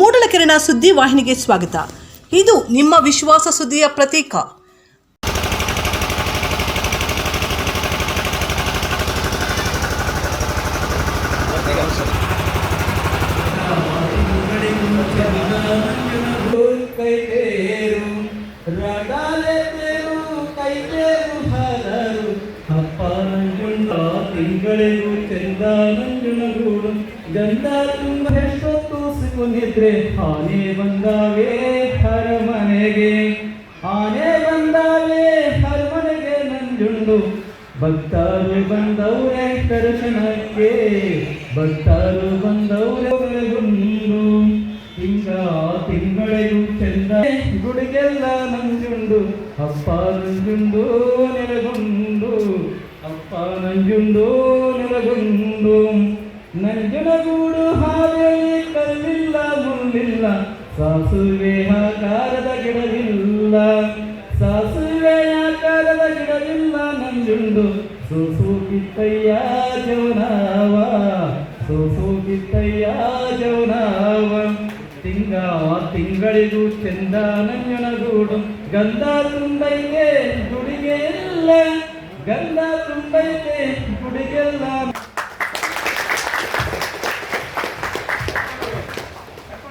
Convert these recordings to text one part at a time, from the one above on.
ಮೂಡಲಕೆರೆನ ಸುದ್ದಿ ವಾಹಿನಿಗೆ ಸ್ವಾಗತ. ಇದು ನಿಮ್ಮ ವಿಶ್ವಾಸ ಸುದ್ದಿಯ ಪ್ರತೀಕ. ತಿಂಗಳಿಗೂ ಚಂದ ನಂಜುನಗೂಡು ಗಂಧ ತುಂಬ ನಿದ್ರೆ ಆನೆ ಬಂದಾವೆ ಹರಮನೆಗೆ. ಆನೆ ಬಂದಾವೆ ಹರಮನೆಗೆ ನಂಜುಂಡು. ಭಕ್ತರು ಬಂದವರೇ ದರ್ಶನಕ್ಕೆ. ಭಕ್ತರು ಬಂದವ್ರೆ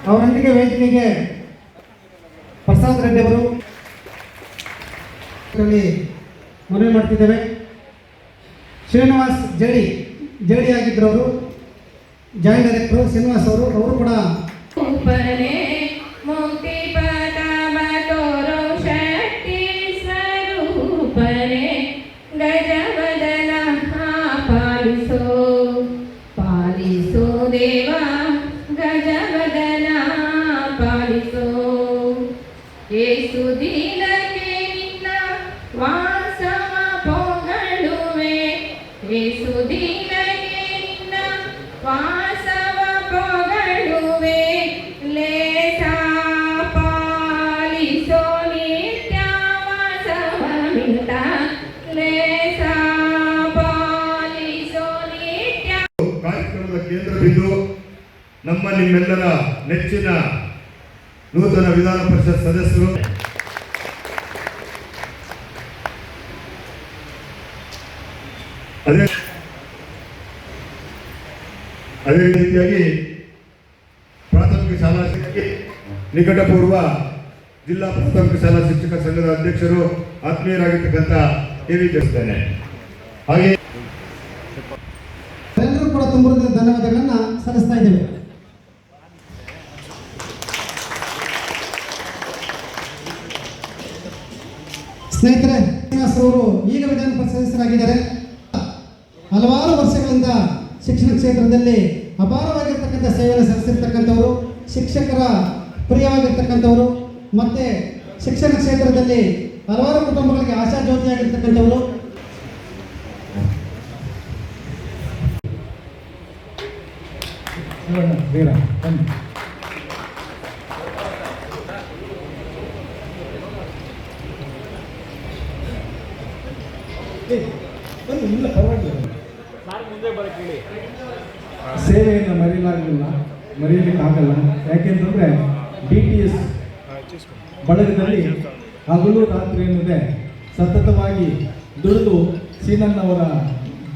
ಅವರೊಂದಿಗೆ ವೇದಿಕೆಗೆ ಪ್ರಸಾದ್ ರೆಡ್ಡಿ ಅವರು. ಮನವಿ ಮಾಡ್ತಿದ್ದೇವೆ. ಶ್ರೀನಿವಾಸ್ ಜಡಿ ಜಡಿ ಆಗಿದ್ದರು ಅವರು ಜಾಯಿಂಟ್ ಡೈರೆಕ್ಟರ್ ಶ್ರೀನಿವಾಸ್ ಅವರು ಅವರು ಕೂಡ ಕೇಂದ್ರ ಬಿಂದು ನಮ್ಮ ನಿಮ್ಮೆಲ್ಲರ ನೆಚ್ಚಿನ ನೂತನ ವಿಧಾನ ಪರಿಷತ್ ಸದಸ್ಯರು. ಅದೇ ಅದೇ ರೀತಿಯಾಗಿ ಪ್ರಾಥಮಿಕ ಶಾಲಾ ಶಿಕ್ಷಕಿ, ನಿಕಟಪೂರ್ವ ಜಿಲ್ಲಾ ಪ್ರಾಥಮಿಕ ಶಾಲಾ ಶಿಕ್ಷಕ ಸಂಘದ ಅಧ್ಯಕ್ಷರು, ಆತ್ಮೀಯರಾಗಿರ್ತಕ್ಕಂಥ ವಿ ಹಾಗೆ ತುಂಬ ಧನ್ಯವಾದಗಳನ್ನು ಸಲ್ಲಿಸ್ತಾ ಇದ್ದೇವೆ. ಸ್ನೇಹಿತರೆ, ಶ್ರೀನಿವಾಸ ಅವರು ಈಗ ವಿಧಾನ ಪರಿಷತ್ ಸದಸ್ಯರಾಗಿದ್ದಾರೆ. ಹಲವಾರು ವರ್ಷಗಳಿಂದ ಶಿಕ್ಷಣ ಕ್ಷೇತ್ರದಲ್ಲಿ ಅಪಾರವಾಗಿರ್ತಕ್ಕಂಥ ಸೇವೆಯನ್ನು ಸಲ್ಲಿಸಿರ್ತಕ್ಕಂಥವರು, ಶಿಕ್ಷಕರ ಪ್ರಿಯವಾಗಿರ್ತಕ್ಕಂಥವರು, ಮತ್ತೆ ಶಿಕ್ಷಣ ಕ್ಷೇತ್ರದಲ್ಲಿ ಹಲವಾರು ಕುಟುಂಬಗಳಿಗೆ ಆಶಾ ಆಶಾಜ್ಯೋತಿಯಾಗಿರ್ತಕ್ಕಂಥವರು ವೀರ ಬನ್ನಿ. ಇಲ್ಲ, ಪರವಾಗಿಲ್ಲ. ಸೇವೆಯನ್ನು ಮರೆಯಲಾಗಲಿಲ್ಲ ಮರೆಯಲಿಕ್ಕೆ ಆಗಲ್ಲ ಯಾಕೆಂತಂದರೆ ಡಿ ಟಿ ಎಸ್ ಬಳಗದಲ್ಲಿ ಹಗಲು ರಾತ್ರಿ ಎನ್ನುವುದೇ ಸತತವಾಗಿ ದುಡಿದು ಸೀನನ್ನವರ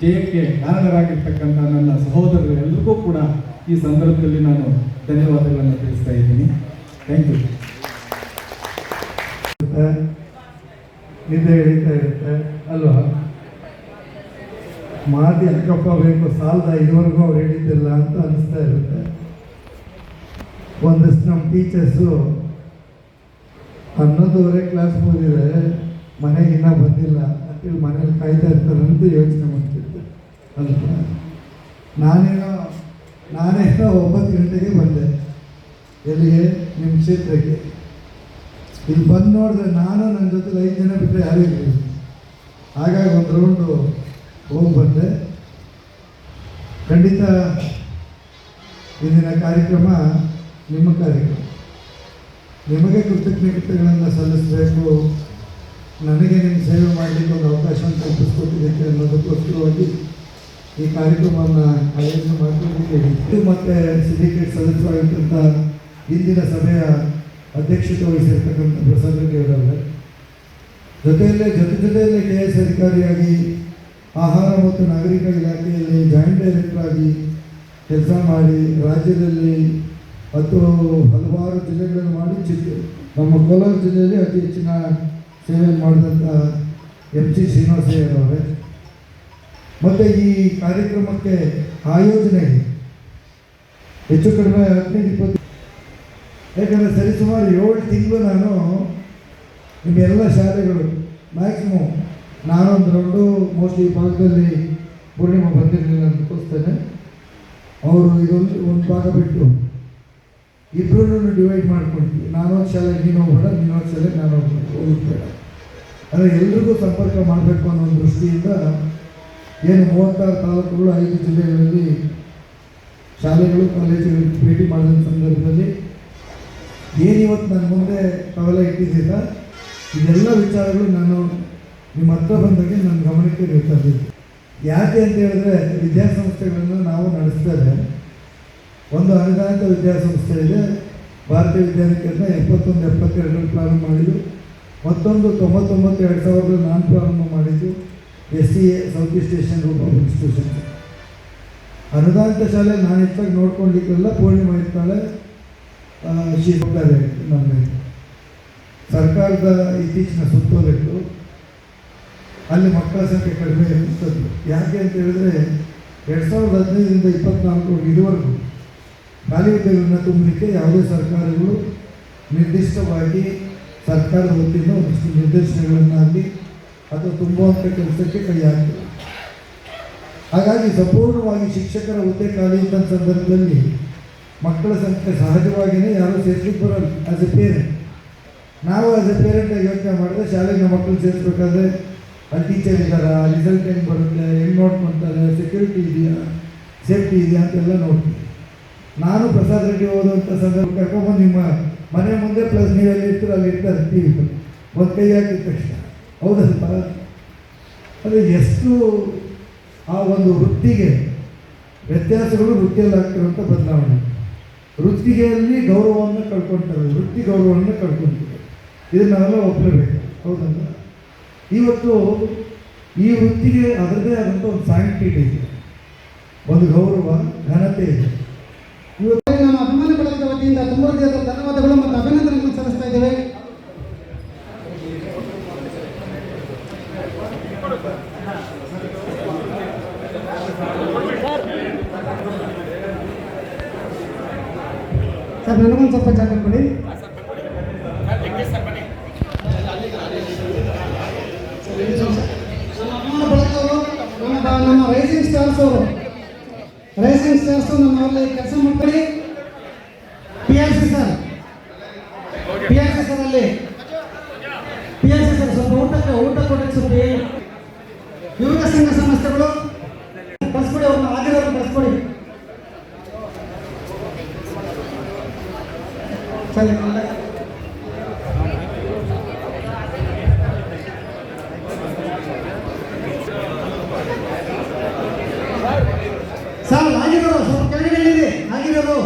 ಜಯಕ್ಕೆ ಕಾರಣರಾಗಿರ್ತಕ್ಕಂಥ ನನ್ನ ಸಹೋದರರೆಲ್ಲರಿಗೂ ಕೂಡ ಈ ಸಂದರ್ಭದಲ್ಲಿ ನಾನು ಧನ್ಯವಾದಗಳನ್ನು ತಿಳಿಸ್ತಾ ಇದ್ದೀನಿ. ಥ್ಯಾಂಕ್ ಯು ನಿದ್ದೆ ಹಿಡಿತಾ ಇರುತ್ತೆ. ಅಲ್ವಾ? ಮಾತಿ ಅಕ್ಕಪ್ಪ ಬೇಕು ಸಾಲದ ಇದುವರೆಗೂ ಅವ್ರು ಹೇಳಿದ್ದಿಲ್ಲ ಅಂತ ಅನಿಸ್ತಾ ಇರುತ್ತೆ. ಒಂದಷ್ಟು ನಮ್ಮ ಟೀಚರ್ಸು ಹನ್ನೊಂದುವರೆ ಕ್ಲಾಸ್ ಮುಗಿದ್ರೆ ಮನೆಗೆ ಇನ್ನೂ ಬಂದಿಲ್ಲ ಅಂತೇಳಿ ಮನೇಲಿ ಕಾಯ್ತಾ ಇರ್ತಾರೆ ಅಂತ ಯೋಚನೆ ಮಾಡ್ತಿದ್ದೆ. ಅಲ್ವಾ? ನಾನೇನೋ ನಾನೇನೋ ಒಂಬತ್ತು ಗಂಟೆಗೆ ಬಂದೆ. ಎಲ್ಲಿಗೆ? ನಿಮ್ಮ ಕ್ಷೇತ್ರಕ್ಕೆ. ಇಲ್ಲಿ ಬಂದು ನೋಡಿದ್ರೆ ನಾನು ನನ್ನ ಜೊತೆ ಐದು ಜನ ಬಿಟ್ಟರೆ ಯಾರೂ ಇರಲಿಲ್ಲ. ಹಾಗಾಗಿ ಒಂದು ರೌಂಡು ಹೋಗಿ ಬಂದೆ. ಖಂಡಿತ ಇಂದಿನ ಕಾರ್ಯಕ್ರಮ ನಿಮ್ಮ ಕಾರ್ಯಕ್ರಮ. ನಿಮಗೆ ಕೃತಜ್ಞತೆಗಳನ್ನು ಸಲ್ಲಿಸಬೇಕು. ನನಗೆ ನಿಮ್ಮ ಸೇವೆ ಮಾಡಲಿಕ್ಕೆ ಒಂದು ಅವಕಾಶವನ್ನು ಕಲ್ಪಿಸ್ಕೊಟ್ಟಿದ್ದಕ್ಕೆ ಅನ್ನೋದಕ್ಕೋಸ್ಕರವಾಗಿ ಈ ಕಾರ್ಯಕ್ರಮವನ್ನು ಆಯೋಜನೆ ಮಾಡಿಕೊಂಡಿದ್ದೇವೆ. ಇದು ಮತ್ತು ಸಿಂಡಿಕೇಟ್ ಸದಸ್ಯರಾಗಿರ್ತಕ್ಕಂಥ ಇಂದಿನ ಸಭೆಯ ಅಧ್ಯಕ್ಷತೆ ವಹಿಸಿರ್ತಕ್ಕಂಥ ಪ್ರಸಾದ್ ರೆಡ್ಡಿ ಜೊತೆಯಲ್ಲೇ, ಜೊತೆ ಜೊತೆಯಲ್ಲೇ ಕೆ ಎಸ್ ಅಧಿಕಾರಿಯಾಗಿ ಆಹಾರ ಮತ್ತು ನಾಗರಿಕ ಇಲಾಖೆಯಲ್ಲಿ ಜಾಯಿಂಟ್ ಡೈರೆಕ್ಟರ್ ಆಗಿ ಕೆಲಸ ಮಾಡಿ ರಾಜ್ಯದಲ್ಲಿ ಮತ್ತು ಹಲವಾರು ಜಿಲ್ಲೆಗಳನ್ನು ಮಾಡಿ ಚಿಕ್ಕ ನಮ್ಮ ಕೋಲಾರ ಜಿಲ್ಲೆಯಲ್ಲಿ ಅತಿ ಹೆಚ್ಚಿನ ಸೇವೆ ಮಾಡಿದಂಥ ಎಂ ಸಿ ಶ್ರೀನಿವಾಸಯ್ಯರವರೇ ಮತ್ತು ಈ ಕಾರ್ಯಕ್ರಮಕ್ಕೆ ಆಯೋಜನೆ ಹೆಚ್ಚು ಕಡಿಮೆ ಹದಿನೈದು, ಇಪ್ಪತ್ತು ಯಾಕಂದರೆ ಸರಿಸುಮಾರು ಏಳು ತಿಂಗಳು ನಾನು ನಿಮ್ಮೆಲ್ಲ ಶಾಲೆಗಳು ಮ್ಯಾಕ್ಸಿಮಮ್ ನಾನೊಂದು ದೊಡ್ಡ ಮೋಸ್ಟ್ಲಿ ಭಾಗದಲ್ಲಿ ಪೂರ್ಣಿಮಾ ಬಂದಿರಲಿಲ್ಲ ಅನ್ಕೋಸ್ತೇನೆ ಅವರು ಇದೊಂದು ಒಂದು ಭಾಗ ಬಿಟ್ಟು ಇಬ್ಬರೂ ಡಿವೈಡ್ ಮಾಡ್ಕೊಳ್ತೀವಿ ನಾನೊಂದು ಶಾಲೆ ನೀನು ಹೋಗ್ಬೇಡ ನೀನೊಂದು ಶಾಲೆ ನಾನು ಹೋಗ್ಬೇಡ. ಅಂದರೆ ಎಲ್ರಿಗೂ ಸಂಪರ್ಕ ಮಾಡಬೇಕು ಅನ್ನೋ ದೃಷ್ಟಿಯಿಂದ ಏನು ಮೂವತ್ತಾರು ತಾಲೂಕುಗಳು, ಐದು ಜಿಲ್ಲೆಗಳಲ್ಲಿ ಶಾಲೆಗಳು, ಕಾಲೇಜುಗಳು ಭೇಟಿ ಮಾಡಿದ ಸಂದರ್ಭದಲ್ಲಿ ಏನಿವತ್ತು ನನ್ನ ಮುಂದೆ ಕವಲ ಇಟ್ಟಿದ್ದೀರ? ಇದೆಲ್ಲ ವಿಚಾರಗಳು ನಾನು ನಿಮ್ಮ ಹತ್ರ ಬಂದಾಗೆ ನನ್ನ ಗಮನಕ್ಕೆ ನೀಡ್ತಾ ಇದ್ದೀನಿ. ಯಾಕೆ ಅಂತ ಹೇಳಿದ್ರೆ, ವಿದ್ಯಾಸಂಸ್ಥೆಗಳನ್ನು ನಾವು ನಡೆಸ್ತೇವೆ ಒಂದು ಅನುದಾನಿತ ವಿದ್ಯಾಸಂಸ್ಥೆ ಇದೆ ಭಾರತೀಯ ವಿದ್ಯಾನಿಕೇತನ ಎಪ್ಪತ್ತೊಂದು ಎಪ್ಪತ್ತೆರಡರಲ್ಲಿ ಪ್ರಾರಂಭ ಮಾಡಿದ್ದು, ಮತ್ತೊಂದು ತೊಂಬತ್ತೊಂಬತ್ತು, ಎರಡು ಸಾವಿರದ ನಾನು ಪ್ರಾರಂಭ ಮಾಡಿದ್ದು S C A south east Asian group institution ಅನುದಾನಿತ ಶಾಲೆ ನಾನು ಹೆಚ್ಚಾಗಿ ನೋಡ್ಕೊಂಡಿದ್ದೆಲ್ಲ ಪೂರ್ಣಿಮಾ ಇರ್ತಾಳೆ ಶಿ ಹೋಗ್ತಾರೆ ನಮ್ಮ ಸರ್ಕಾರದ ಇತ್ತೀಚಿನ ಸುತ್ತೋಲೆಗಳು, ಅಲ್ಲಿ ಮಕ್ಕಳ ಸಂಖ್ಯೆ ಕಡಿಮೆ ಇರ್ತದ್ದು ಯಾಕೆ ಅಂತ ಹೇಳಿದ್ರೆ, ಎರಡು ಸಾವಿರದ ಹದಿನೈದರಿಂದ ಇಪ್ಪತ್ನಾಲ್ಕು ಇದುವರೆಗೂ ಖಾಲಿ ಹುದ್ದೆಗಳನ್ನ ತುಂಬಲಿಕ್ಕೆ ಯಾವುದೇ ಸರ್ಕಾರಗಳು ನಿರ್ದಿಷ್ಟವಾಗಿ ಸರ್ಕಾರದ ವತಿಯಿಂದ ಒಂದಿಷ್ಟು ನಿರ್ದೇಶನಗಳನ್ನಾಗಲಿ ಅಥವಾ ತುಂಬುವಂಥ ಕೆಲಸಕ್ಕೆ ಕೈ ಹಾಕ್ತದೆ. ಹಾಗಾಗಿ ಸಂಪೂರ್ಣವಾಗಿ ಶಿಕ್ಷಕರ ಹುದ್ದೆ ಖಾಲಿ ಇದ್ದ ಸಂದರ್ಭದಲ್ಲಿ ಮಕ್ಕಳ ಸಂಖ್ಯೆ ಸಹಜವಾಗಿಯೇ ಯಾರೂ ಸೇರ್ಲಿಕ್ಕೆ ಬರಲ್ಲ ಆಸ್ ಎ ಪೇರೆಂಟ್ ನಾವು ಆಸ್ ಎ ಪೇರೆಂಟಾಗಿ ಯೋಚನೆ ಮಾಡಿದ್ರೆ ಶಾಲೆಗೆ ಮಕ್ಕಳು ಸೇರಿಸ್ಬೇಕಾದ್ರೆ ಅಲ್ಲಿ ಟೀಚರ್ ಇದ್ದಾರಾ ರಿಸಲ್ಟ್ ಹೆಂಗೆ ಬರುತ್ತೆ, ಹೆಂಗೆ ಮಾಡ್ತಾರೆ ಸೆಕ್ಯೂರಿಟಿ ಇದೆಯಾ ಸೇಫ್ಟಿ ಇದೆಯಾ ಅಂತೆಲ್ಲ ನೋಡ್ತೀವಿ. ನಾನು ಪ್ರಸಾದ್ ರೆಡ್ಡಿ ಹೋದಂಥ ಸಂದರ್ಭ ಕರ್ಕೊಂಡ್ಬಂದು ನಿಮ್ಮ ಮನೆ ಮುಂದೆ ಪ್ಲಸ್ ನೀವು ಎಲ್ಲಿ ಇರ್ತೀರ, ಅಲ್ಲಿ ಇರ್ತಾರೆ, ಟಿ ಒಂದು ಕೈ ತಕ್ಷಣ. ಹೌದಲ್ಪ ಅಂದರೆ ಎಷ್ಟು ಆ ಒಂದು ವೃತ್ತಿಗೆ ವ್ಯತ್ಯಾಸಗಳು ವೃತ್ತಿಯಲ್ಲಿ ಆಗ್ತಿರುವಂಥ ಬದಲಾವಣೆ. ವೃತ್ತಿಗೆಯಲ್ಲಿ ಗೌರವವನ್ನು ಕಳ್ಕೊಳ್ತಾರೆ ವೃತ್ತಿ ಗೌರವವನ್ನು ಕಳ್ಕೊಳ್ತಾರೆ ಇದನ್ನೆಲ್ಲ ಒಪ್ಪಲೇಬೇಕು ಹೌದಲ್ಲ? ಇವತ್ತು ಈ ವೃತ್ತಿಗೆ ಅದರದೇ ಆದಂಥ ಒಂದು ಸಾಂಕ್ಟಿಕ್ ಇದೆ. ಒಂದು ಗೌರವ, ಘನತೆ ಇದೆ ಇವತ್ತು ನಮ್ಮ ಅಭಿಮಾನ ಬಳಗದ ವತಿಯಿಂದ ತುಂಬ ಹೃದಯದ ಧನ್ಯವಾದಗಳು ಮತ್ತು ಅಭಿನಂದನೆಗಳನ್ನು ಸಲ್ಲಿಸ್ತಾ ಇದ್ದೇವೆ ನನಗೊಂದು ಸ್ವಲ್ಪ ಜಾಗ ಕೊಡಿ ನಮ್ಮ ರೈಸಿಂಗ್ ಸ್ಟಾರ್ಸ್ ಅವರು. ರೈಸಿಂಗ್ ಸ್ಟಾರ್ಸ್ ನಮ್ಮಲ್ಲಿ ಕೆಲಸ ಮಾಡ್ತಾರೆ. P R C sir P R C sir ಅಲ್ಲಿ. ಪಿ ಆರ್ ಸಿ ಸರ್ ಸ್ವಲ್ಪ ಊಟಕ್ಕೆ ಊಟ ಕೊಡಕ್ಕೆ ಸ್ವಲ್ಪ ಯುವಕ ಸಂಘ ಸಂಸ್ಥೆಗಳು ಕಳಿಸ್ಕೊಡಿ ಅವ್ರನ್ನ ಆಗಿರೋರು ಕಳಿಸ್ಕೊಡಿ ಸರಿ ಸರ್ ಆಗಿರೋರು ಸ್ವಲ್ಪ ಕೆಳಗಡೆ ಇಳಿರಿ ಆಗಿರೋರು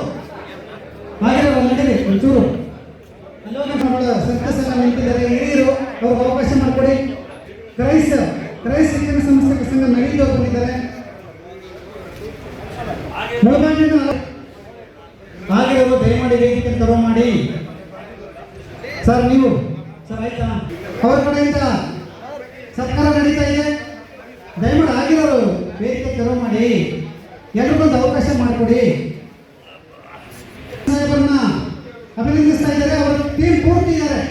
ಆಗಿರೋರು ನಡೀರಿ ಒಂಚೂರು ಅಲ್ಲೋಗ ಸರ್ಕಸ್ ಎಲ್ಲ ನಿಂತಿದ್ದಾರೆ ಹಿರಿಯರು ಅವ್ರಿಗೆ ಅವಕಾಶ ಮಾಡಿಕೊಡಿ ಕ್ರೈಸ್ ಕ್ರೈಸ್ ಶಿಕ್ಷಣ ಸಂಸ್ಥೆ ಸಂಘ ನಡೀದವ್ರು ಬಂದಿದ್ದಾರೆ ಮುಳುಬಾಗಿಲಿನ ಆಗಿರೋರು ದಯಮಾಡಿ ವೇದಿಕೆ ತರೋ ಮಾಡಿ ಸರ್ ನೀವು ಸರ್ ಆಯ್ತಾ ಅವ್ರ ಕಡೆಯಿಂದ ಸರ್ಕಾರ ನಡೀತಾ ಇದೆ? ದಯಮಾಡಿ ಆಗಿರೋರು ವೇದಿಕೆ ತೆರವು ಮಾಡಿ. ಎಲ್ರಿಗೊಂದು ಅವಕಾಶ ಮಾಡಿಕೊಡಿ. ಸಾಹೇಬರನ್ನ ಅಭಿನಂದಿಸ್ತಾ ಇದ್ದಾರೆ. ಅವರ ಟೀಮ್ ಪೂರ್ತಿ ಇದ್ದಾರೆ.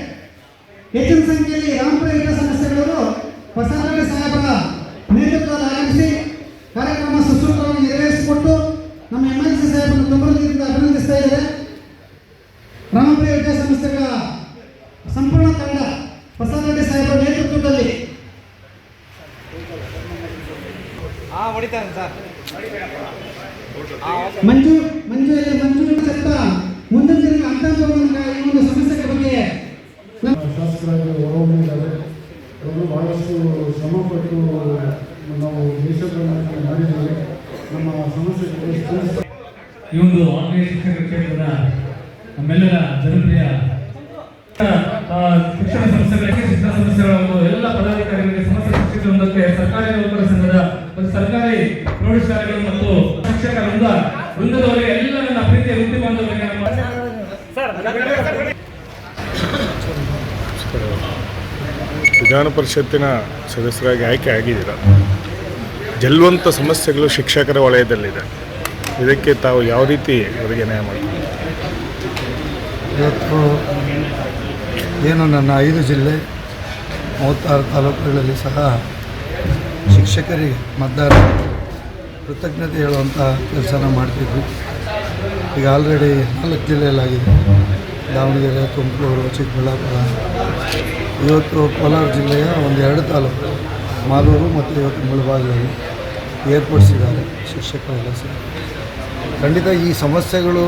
ಹೆಚ್ಚಿನ ಸಂಖ್ಯೆಯಲ್ಲಿ ರಾಮಪುರ ಹಿತ ಸಮಸ್ಯೆಗಳು ಪ್ರಸಾದ ಸಾಹೇಬರ ನೇತೃತ್ವದಲ್ಲಿ ಆಗಮಿಸಿ ಕಾರ್ಯಕ್ರಮ ಸುಸೂತ್ರವಾಗಿ ನೆರವೇರಿಸಿಕೊಟ್ಟು ನಮ್ಮ ಎಂ ಎಲ್ ಸಿ ಸಾಹೇಬರನ್ನು ತುಂಬದಿಂದ ಅಭಿನಂದಿಸ್ತಾ ಇದ್ದಾರೆ ರಾಮಪುರ ವಿದ್ಯಾಸಂಸ್ಥೆಗಳ ಸಂಪೂರ್ಣ ತಂಡ ಪ್ರಸಾದ ರೆಡ್ಡಿ ಸಾಹೇಬರ ನೇತೃತ್ವದಲ್ಲಿ ಮಂಜು ಮಂಜು ಇಲ್ಲಿ ಮಂಜು ಸತ್ತ ಮುಂದಿನ ದಿನ ಅಂತಾಂಶವನ್ನು ಈ ಒಂದು ಸಮಸ್ಯೆಗಳ ಬಗ್ಗೆ ನಮ್ಮ ಶಾಸಕರಾಗಿ ಹೊರಹೊಮ್ಮಿದ್ದಾರೆ ಅವರು ಭಾಳಷ್ಟು ಶ್ರಮಪಟ್ಟು ನಾವು ದೇಶದ ಮಾಡಿದ್ದೇವೆ. ನಮ್ಮ ಸಮಸ್ಯೆಗಳಿಗೆ ಈ ಒಂದು ಆನ್ಲೈನ್ ಶಿಕ್ಷಣ ಕ್ಷೇತ್ರದ ನಮ್ಮೆಲ್ಲರ ಜನಪ್ರಿಯ ಶಿಕ್ಷಣ ಸಂಸ್ಥೆಗಳಿಗೆ ಶಿಕ್ಷಣ ಸಂಸ್ಥೆಗಳ ಒಂದು ಎಲ್ಲ ಪದಾಧಿಕಾರಿಗಳಿಗೆ ಸಮಸ್ಯೆ ವೃಂದಕ್ಕೆ ಸರ್ಕಾರಿ ನೌಕರ ಸಂಘದ ಮತ್ತು ಸರ್ಕಾರಿ ಪ್ರೌಢಶಾಲೆಗಳು ಮತ್ತು ಶಿಕ್ಷಕ ವೃಂದ ವೃಂದದವರಿಗೆ ಎಲ್ಲ ನನ್ನ ಪ್ರೀತಿಯ ವೃತ್ತಿ ಬಾಂಧವರಿಗೆ ನಮ್ಮ ವಿಧಾನ ಪರಿಷತ್ತಿನ ಸದಸ್ಯರಾಗಿ ಆಯ್ಕೆ ಆಗಿದ್ದೀರ? ಗೆಲ್ಲುವಂಥ ಸಮಸ್ಯೆಗಳು ಶಿಕ್ಷಕರ ವಲಯದಲ್ಲಿದೆ. ಇದಕ್ಕೆ ತಾವು ಯಾವ ರೀತಿ ಅವರಿಗೆ ನ್ಯಾಯ ಮಾಡ್ತೀವಿ ಇವತ್ತು ಏನು ನನ್ನ ಐದು ಜಿಲ್ಲೆ, ಮೂವತ್ತಾರು ತಾಲೂಕುಗಳಲ್ಲಿ ಸಹ ಶಿಕ್ಷಕರಿಗೆ ಮತದಾರ ಕೃತಜ್ಞತೆ ಹೇಳುವಂಥ ಕೆಲಸನ ಮಾಡ್ತಿದ್ವಿ. ಈಗ ಆಲ್ರೆಡಿ ನಾಲ್ಕು ಜಿಲ್ಲೆಯಲ್ಲಾಗಿದೆ. ದಾವಣಗೆರೆ, ತುಮಕೂರು, ಚಿಕ್ಕಬಳ್ಳಾಪುರ ಇವತ್ತು ಕೋಲಾರ ಜಿಲ್ಲೆಯ ಒಂದು ಎರಡು ತಾಲೂಕು, ಮಾಲೂರು ಮತ್ತು ಇವತ್ತು ಮುಳಬಾಗಿಲಲ್ಲಿ ಏರ್ಪಡಿಸಿದ್ದಾರೆ ಶಿಕ್ಷಕರೆಲ್ಲ ಸರ್ ಖಂಡಿತ ಈ ಸಮಸ್ಯೆಗಳು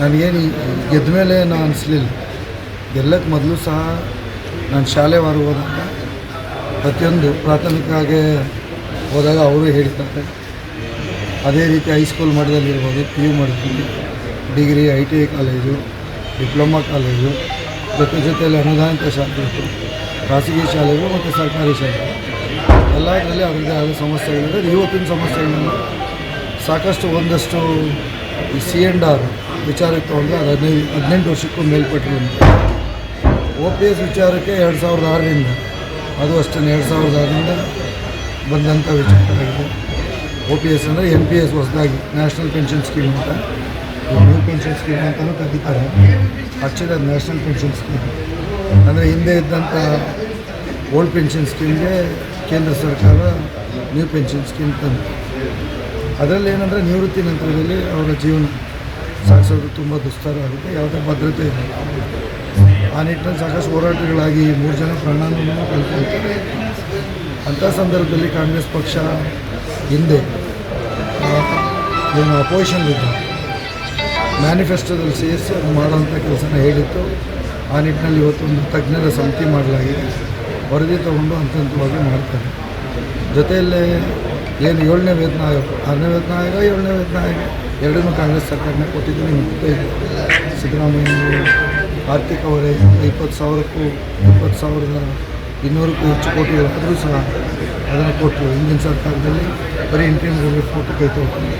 ನನಗೇನು ಗೆದ್ದ ಮೇಲೆ ನಾನು ಅನಿಸ್ಲಿಲ್ಲ. ಗೆಲ್ಲಕ್ಕೆ ಮೊದಲು ಸಹ ನಾನು ಶಾಲೆ ಹೋದಾಗ ಪ್ರತಿಯೊಂದು ಪ್ರಾಥಮಿಕವಾಗಿ ಹೋದಾಗ ಅವರು ಹೇಳ್ತಾರೆ. ಅದೇ ರೀತಿ ಹೈಸ್ಕೂಲ್ ಮಟ್ಟದಲ್ಲಿರ್ಬೋದು ಪಿ ಯು ಮಟ್ಟದಲ್ಲಿ degree I T I college diploma college ಜೊತೆ ಜೊತೆಯಲ್ಲಿ ಅನುದಾನಿತ ಶಾಲೆಗಳು, ಖಾಸಗಿ ಶಾಲೆಗಳು ಮತ್ತು ಸರ್ಕಾರಿ ಶಾಲೆಗಳು. ಎಲ್ಲದರಲ್ಲಿ ಅವರದೇ ಆದ ಸಮಸ್ಯೆಗಳಿದೆ. ಇವತ್ತಿನ ಸಮಸ್ಯೆಗಳನ್ನು ಸಾಕಷ್ಟು ಒಂದಷ್ಟು ಈ ಸಿ ಎಂಡ್ ಆರ್ ವಿಚಾರಕ್ಕೆ ತೊಗೊಂಡ್ರೆ ಅದು ಹದಿನೈದು, ಹದಿನೆಂಟು ವರ್ಷಕ್ಕೂ ಮೇಲ್ಪಟ್ಟರು ಅಂತ ಒ ಪಿ ಎಸ್ ವಿಚಾರಕ್ಕೆ ಎರಡು ಸಾವಿರದ ಆರರಿಂದ, ಅದು ಅಷ್ಟೇ ಎರಡು ಸಾವಿರದ ಆರರಿಂದ ಬಂದಂಥ ವಿಚಾರವಾಗಿದೆ ಒ ಪಿ ಎಸ್ ಅಂದರೆ ಎನ್ ಪಿ ಎಸ್ ಹೊಸದಾಗಿ, ನ್ಯಾಷನಲ್ ಪೆನ್ಷನ್ ಸ್ಕೀಮ್ ಅಂತ. ನ್ಯೂ ಪೆನ್ಷನ್ ಸ್ಕೀಮ್ ಅಂತಲೂ ಕರೀತಾರೆ. ಅದು ನ್ಯಾಷನಲ್ ಪೆನ್ಷನ್ ಸ್ಕೀಮ್ ಅಂದರೆ ಹಿಂದೆ ಇದ್ದಂಥ ಓಲ್ಡ್ ಪೆನ್ಷನ್ ಸ್ಕೀಮ್ಗೆ ಕೇಂದ್ರ ಸರ್ಕಾರ ನ್ಯೂ ಪೆನ್ಷನ್ ಸ್ಕೀಮ್ ತಂದು ಅದರಲ್ಲಿ ಏನಂದರೆ ನಿವೃತ್ತಿ ನಂತರದಲ್ಲಿ ಅವರ ಜೀವನ ಸಾಗಿಸೋದು ತುಂಬ ದುಸ್ತರ ಆಗುತ್ತೆ. ಯಾವುದೇ ಭದ್ರತೆ ಇಲ್ಲ. ಆ ನಿಟ್ಟಿನಲ್ಲಿ ಸಾಕಷ್ಟು ಹೋರಾಟಗಳಾಗಿ ಮೂರು ಜನ ಪ್ರಾಣವನ್ನು ಕಳ್ಕೊಳ್ತಾರೆ ಅಂಥ ಸಂದರ್ಭದಲ್ಲಿ ಕಾಂಗ್ರೆಸ್ ಪಕ್ಷ ಹಿಂದೆ ಏನು ಅಪೋಸಿಷನ್ ಇದ್ದ ಮ್ಯಾನಿಫೆಸ್ಟೋದಲ್ಲಿ ಸೇರಿಸಿ ಅದು ಮಾಡೋವಂಥ ಕೆಲಸನ ಹೇಳಿತ್ತು. ಆ ನಿಟ್ಟಿನಲ್ಲಿ ಇವತ್ತೊಂದು ತಜ್ಞರ ಸಮಿತಿ ಮಾಡಲಾಗಿದೆ. ವರದಿ ತಗೊಂಡು ಹಂತ ಹಂತವಾಗಿ ಮಾಡ್ತಾರೆ. ಜೊತೆಯಲ್ಲೇ ಏನು ಏಳನೇ ವೇತನ ಆಯೋಗ, ಆರನೇ ವೇತನ ಆಯೋಗ, ಏಳನೇ ವೇತನ ಆಯೋಗ, ಎರಡನ್ನೂ ಕಾಂಗ್ರೆಸ್ ಸರ್ಕಾರನೇ ಕೊಟ್ಟಿದ್ದು ನಿಮ್ಗೆ ಸಿದ್ದರಾಮಯ್ಯ ಆರ್ಥಿಕ ಹೊರೆ ಇಪ್ಪತ್ತು ಸಾವಿರಕ್ಕೂ, ಇಪ್ಪತ್ತು ಸಾವಿರದ ಇನ್ನೂರಕ್ಕೂ ಹೆಚ್ಚು ಕೋಟಿ ಕೋಟಿಗಳಾದರೂ ಸಹ ಅದನ್ನು ಕೊಟ್ಟರು. ಹಿಂದಿನ ಸರ್ಕಾರದಲ್ಲಿ ಬರೀ ಇಂಟರ್ನೆಟ್ ರಿಲೀಫ್ ಕೊಟ್ಟು ಕೈ ತೊಗೊಂಡು